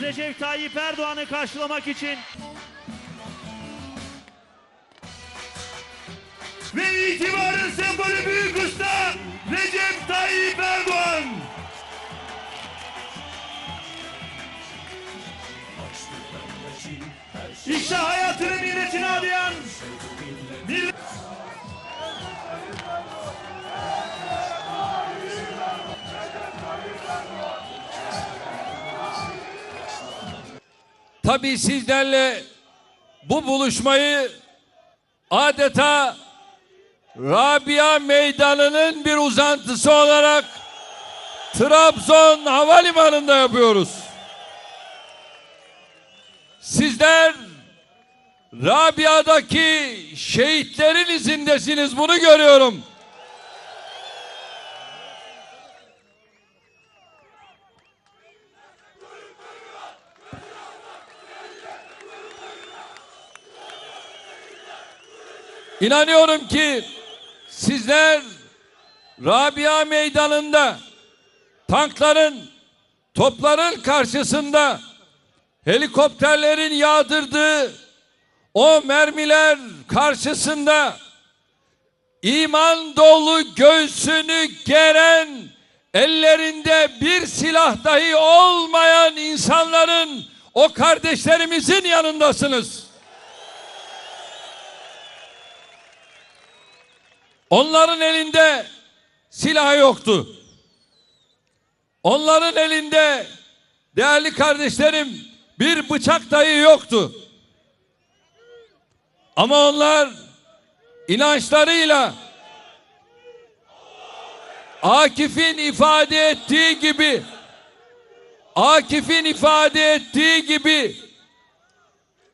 Recep Tayyip Erdoğan'ı karşılamak için Ve itibarın sembolü büyük usta Recep Tayyip Erdoğan. İşte hayatını milletine adayan millet... Tabii sizlerle bu buluşmayı adeta Rabia Meydanı'nın bir uzantısı olarak Trabzon Havalimanı'nda yapıyoruz. Sizler Rabia'daki şehitlerin izindesiniz bunu görüyorum. İnanıyorum ki sizler Rabia Meydanı'nda tankların, topların karşısında helikopterlerin yağdırdığı o mermiler karşısında iman dolu göğsünü geren ellerinde bir silah dahi olmayan insanların o kardeşlerimizin yanındasınız. Onların elinde silah yoktu. Onların elinde değerli kardeşlerim bir bıçak dahi yoktu. Ama onlar inançlarıyla Akif'in ifade ettiği gibi Akif'in ifade ettiği gibi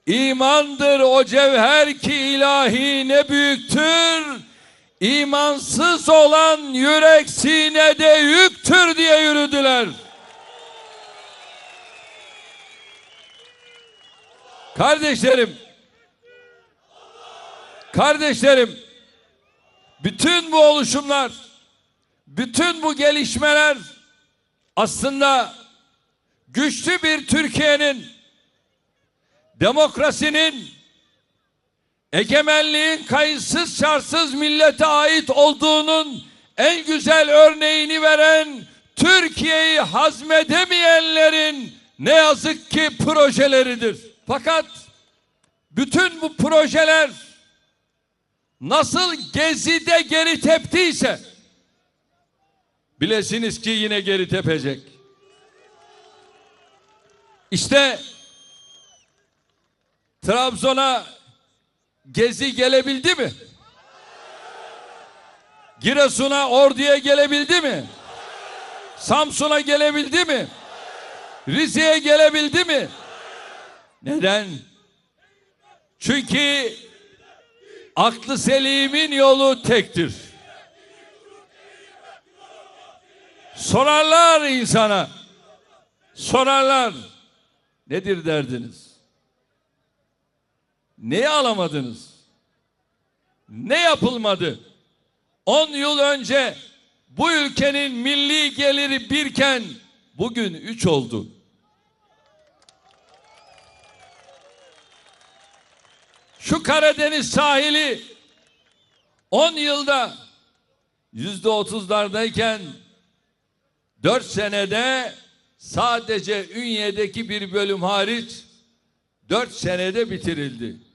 imandır o cevher ki ilahi ne büyüktür İmansız olan yürek sinede yüktür diye yürüdüler. Kardeşlerim, kardeşlerim, bütün bu oluşumlar, bütün bu gelişmeler aslında güçlü bir Türkiye'nin, demokrasinin, egemenliğin kayıtsız şartsız millete ait olduğunun en güzel örneğini veren Türkiye'yi hazmedemeyenlerin ne yazık ki projeleridir. Fakat bütün bu projeler nasıl gezide geri teptiyse bilesiniz ki yine geri tepecek. İşte Trabzon'a Gezi gelebildi mi? Giresun'a, Ordu'ya gelebildi mi? Samsun'a gelebildi mi? Rize'ye gelebildi mi? Neden? Çünkü aklı selimin yolu tektir. Sorarlar insana. Sorarlar. Nedir derdiniz? Neyi alamadınız? Ne yapılmadı? 10 yıl önce bu ülkenin milli geliri birken bugün üç oldu. Şu Karadeniz sahili 10 yılda yüzde otuzlardayken 4 senede sadece Ünye'deki bir bölüm hariç 4 senede bitirildi.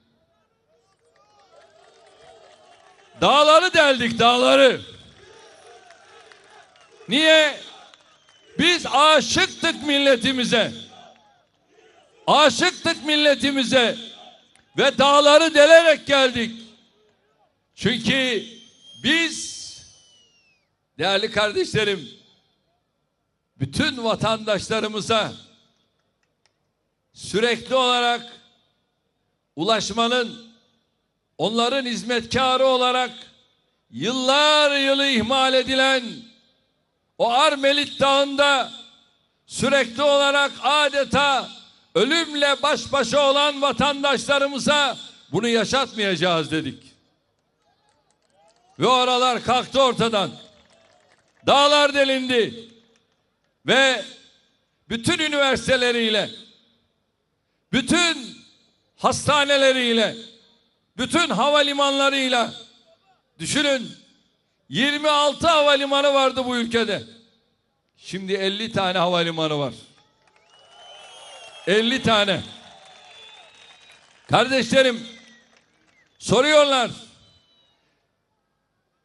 Dağları deldik dağları. Niye? Biz aşıktık milletimize. Aşıktık milletimize. Ve dağları delerek geldik. Çünkü biz değerli kardeşlerim bütün vatandaşlarımıza sürekli olarak ulaşmanın onların hizmetkarı olarak yıllar yılı ihmal edilen o Armelit Dağı'nda sürekli olarak adeta ölümle baş başa olan vatandaşlarımıza bunu yaşatmayacağız dedik. Ve oralar kalktı ortadan. Dağlar delindi. Ve bütün üniversiteleriyle bütün hastaneleriyle, bütün havalimanlarıyla düşünün 26 havalimanı vardı bu ülkede. Şimdi 50 tane havalimanı var. 50 tane. Kardeşlerim soruyorlar.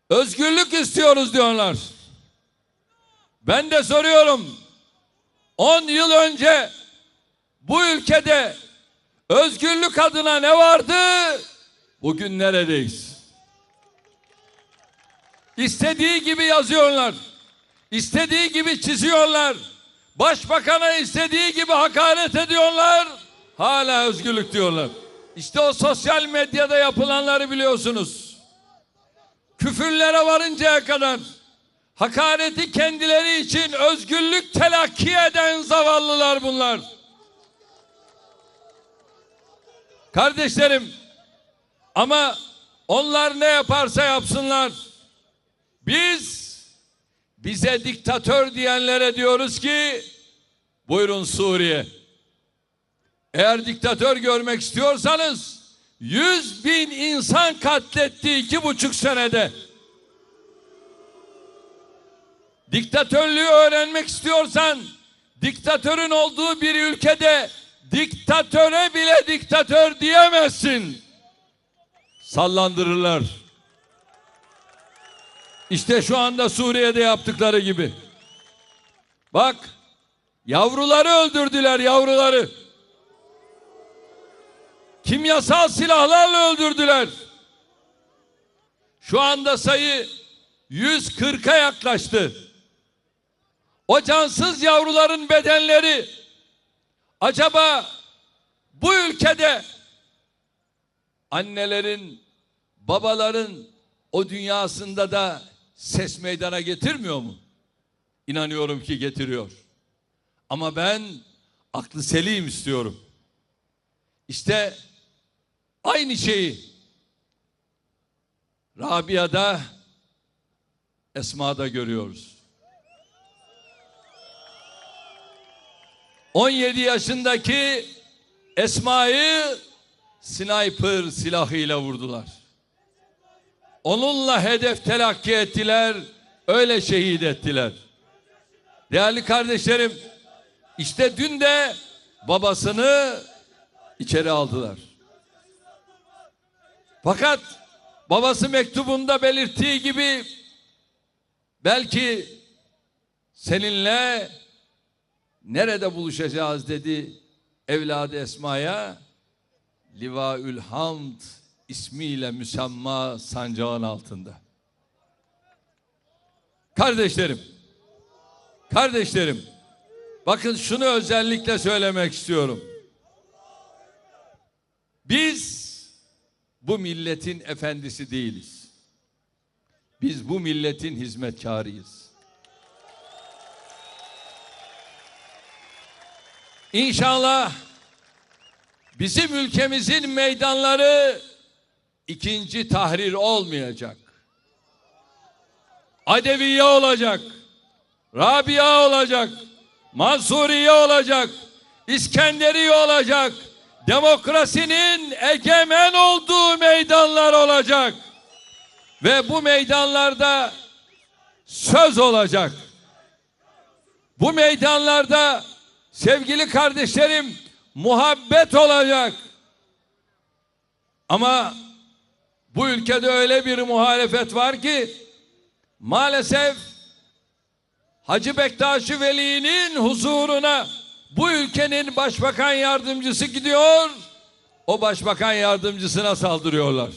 Özgürlük istiyoruz diyorlar. Ben de soruyorum. 10 yıl önce bu ülkede özgürlük adına ne vardı? Bugün neredeyiz? İstediği gibi yazıyorlar. İstediği gibi çiziyorlar. Başbakana istediği gibi hakaret ediyorlar. Hala özgürlük diyorlar. İşte o sosyal medyada yapılanları biliyorsunuz. Küfürlere varıncaya kadar hakareti kendileri için özgürlük telakki eden zavallılar bunlar. Kardeşlerim ama onlar ne yaparsa yapsınlar. Biz bize diktatör diyenlere diyoruz ki buyurun Suriye. Eğer diktatör görmek istiyorsanız 100 bin insan katletti iki buçuk senede. Diktatörlüğü öğrenmek istiyorsan diktatörün olduğu bir ülkede diktatöre bile diktatör diyemezsin. Sallandırırlar. İşte şu anda Suriye'de yaptıkları gibi. Bak yavruları öldürdüler yavruları. Kimyasal silahlarla öldürdüler. Şu anda sayı 140'a yaklaştı. O cansız yavruların bedenleri acaba bu ülkede annelerin, babaların o dünyasında da ses meydana getirmiyor mu? İnanıyorum ki getiriyor. Ama ben aklı selim istiyorum. İşte aynı şeyi Rabia'da Esma'da görüyoruz. 17 yaşındaki Esma'yı sniper silahıyla vurdular. Onunla hedef telakki ettiler, öyle şehit ettiler. Değerli kardeşlerim, işte dün de babasını içeri aldılar. Fakat babası mektubunda belirttiği gibi belki seninle nerede buluşacağız dedi evladı Esma'ya. Livaül Hamd ismiyle müsemma sancağın altında. Kardeşlerim, kardeşlerim, bakın şunu özellikle söylemek istiyorum. Biz bu milletin efendisi değiliz. Biz bu milletin hizmetkarıyız. İnşallah bizim ülkemizin meydanları ikinci tahrir olmayacak. Adeviye olacak. Rabia olacak. Mansuriye olacak. İskenderiye olacak. Demokrasinin egemen olduğu meydanlar olacak. Ve bu meydanlarda söz olacak. Bu meydanlarda sevgili kardeşlerim muhabbet olacak. Ama bu ülkede öyle bir muhalefet var ki maalesef Hacı Bektaşi Veli'nin huzuruna bu ülkenin başbakan yardımcısı gidiyor. O başbakan yardımcısına saldırıyorlar.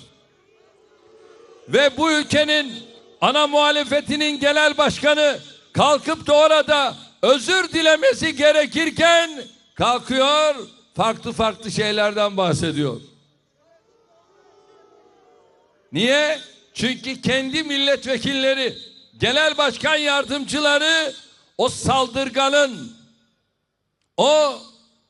Ve bu ülkenin ana muhalefetinin genel başkanı kalkıp da orada özür dilemesi gerekirken kalkıyor farklı farklı şeylerden bahsediyor. Niye? Çünkü kendi milletvekilleri, genel başkan yardımcıları o saldırganın, o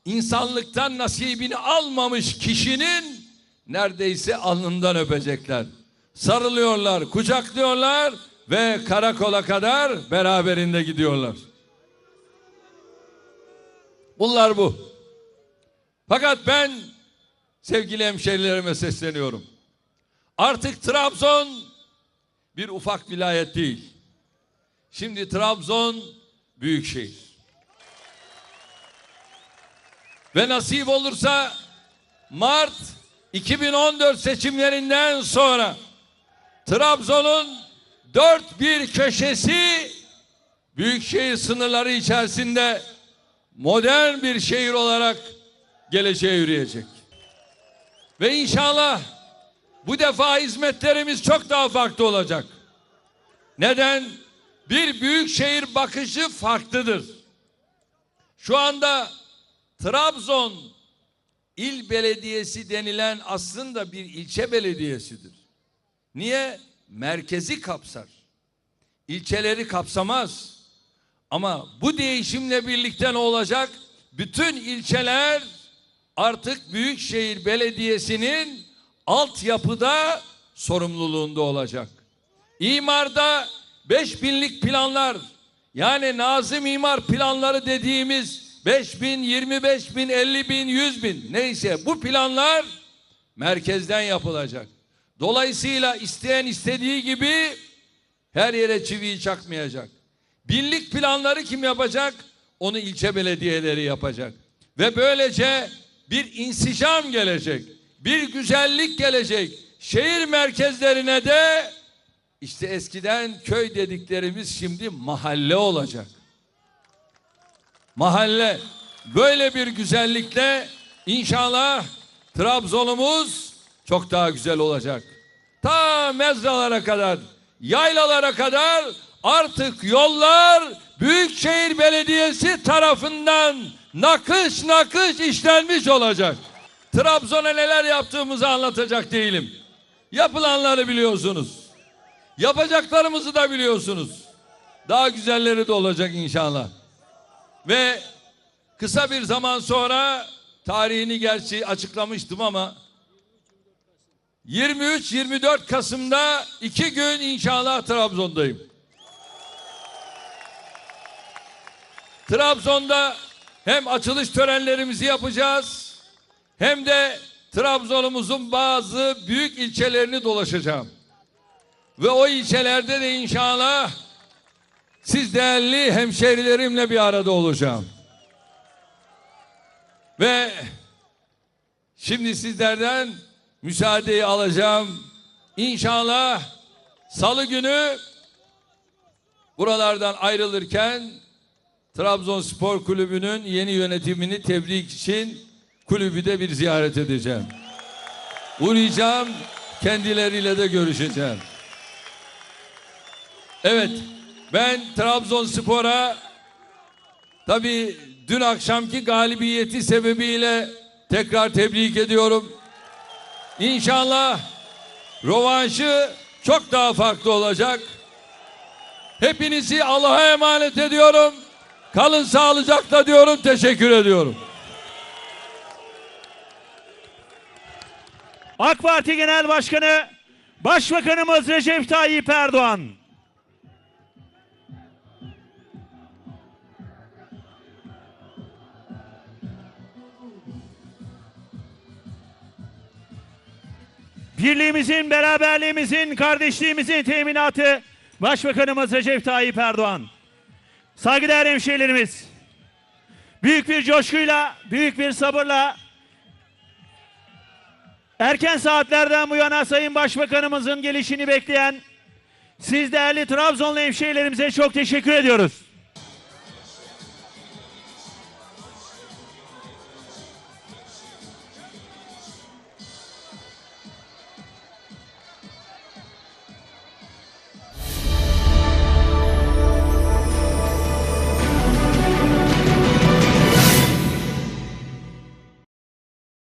insanlıktan nasibini almamış kişinin neredeyse alnından öpecekler. Sarılıyorlar, kucaklıyorlar ve karakola kadar beraberinde gidiyorlar. Bunlar bu. Fakat ben sevgili hemşerilerime sesleniyorum. Artık Trabzon bir ufak vilayet değil. Şimdi Trabzon büyük şehir. Ve nasip olursa Mart 2014 seçimlerinden sonra Trabzon'un dört bir köşesi büyükşehir sınırları içerisinde modern bir şehir olarak geleceğe yürüyecek. Ve inşallah bu defa hizmetlerimiz çok daha farklı olacak. Neden? Bir büyük şehir bakışı farklıdır. Şu anda Trabzon il belediyesi denilen aslında bir ilçe belediyesidir. Niye? Merkezi kapsar. İlçeleri kapsamaz. Ama bu değişimle birlikte ne olacak? Bütün ilçeler artık Büyükşehir Belediyesi'nin altyapıda sorumluluğunda olacak. İmarda 5000'lik planlar yani Nazım İmar planları dediğimiz 5 bin, 25 bin, 50 bin, 100 bin neyse bu planlar merkezden yapılacak. Dolayısıyla isteyen istediği gibi her yere çiviyi çakmayacak. Binlik planları kim yapacak? Onu ilçe belediyeleri yapacak. Ve böylece bir insicam gelecek. Bir güzellik gelecek. Şehir merkezlerine de işte eskiden köy dediklerimiz şimdi mahalle olacak. Mahalle böyle bir güzellikle inşallah Trabzon'umuz çok daha güzel olacak. Ta mezralara kadar, yaylalara kadar artık yollar Büyükşehir Belediyesi tarafından nakış nakış işlenmiş olacak. Trabzon'a neler yaptığımızı anlatacak değilim. Yapılanları biliyorsunuz. Yapacaklarımızı da biliyorsunuz. Daha güzelleri de olacak inşallah. Ve kısa bir zaman sonra tarihini gerçi açıklamıştım ama 23-24 Kasım'da iki gün inşallah Trabzon'dayım. Trabzon'da hem açılış törenlerimizi yapacağız hem de Trabzon'umuzun bazı büyük ilçelerini dolaşacağım. Ve o ilçelerde de inşallah siz değerli hemşerilerimle bir arada olacağım. Ve şimdi sizlerden müsaadeyi alacağım. İnşallah salı günü buralardan ayrılırken Trabzonspor Kulübü'nün yeni yönetimini tebrik için kulübü de bir ziyaret edeceğim. Uğrayacağım, kendileriyle de görüşeceğim. Evet, ben Trabzonspor'a tabii dün akşamki galibiyeti sebebiyle tekrar tebrik ediyorum. İnşallah rovanşı çok daha farklı olacak. Hepinizi Allah'a emanet ediyorum. Kalın sağlıcakla diyorum. Teşekkür ediyorum. AK Parti Genel Başkanı Başbakanımız Recep Tayyip Erdoğan. Birliğimizin, beraberliğimizin, kardeşliğimizin teminatı Başbakanımız Recep Tayyip Erdoğan. Saygıdeğer hemşehrilerimiz, büyük bir coşkuyla, büyük bir sabırla Erken saatlerden bu yana Sayın Başbakanımızın gelişini bekleyen siz değerli Trabzonlu hemşehrilerimize çok teşekkür ediyoruz.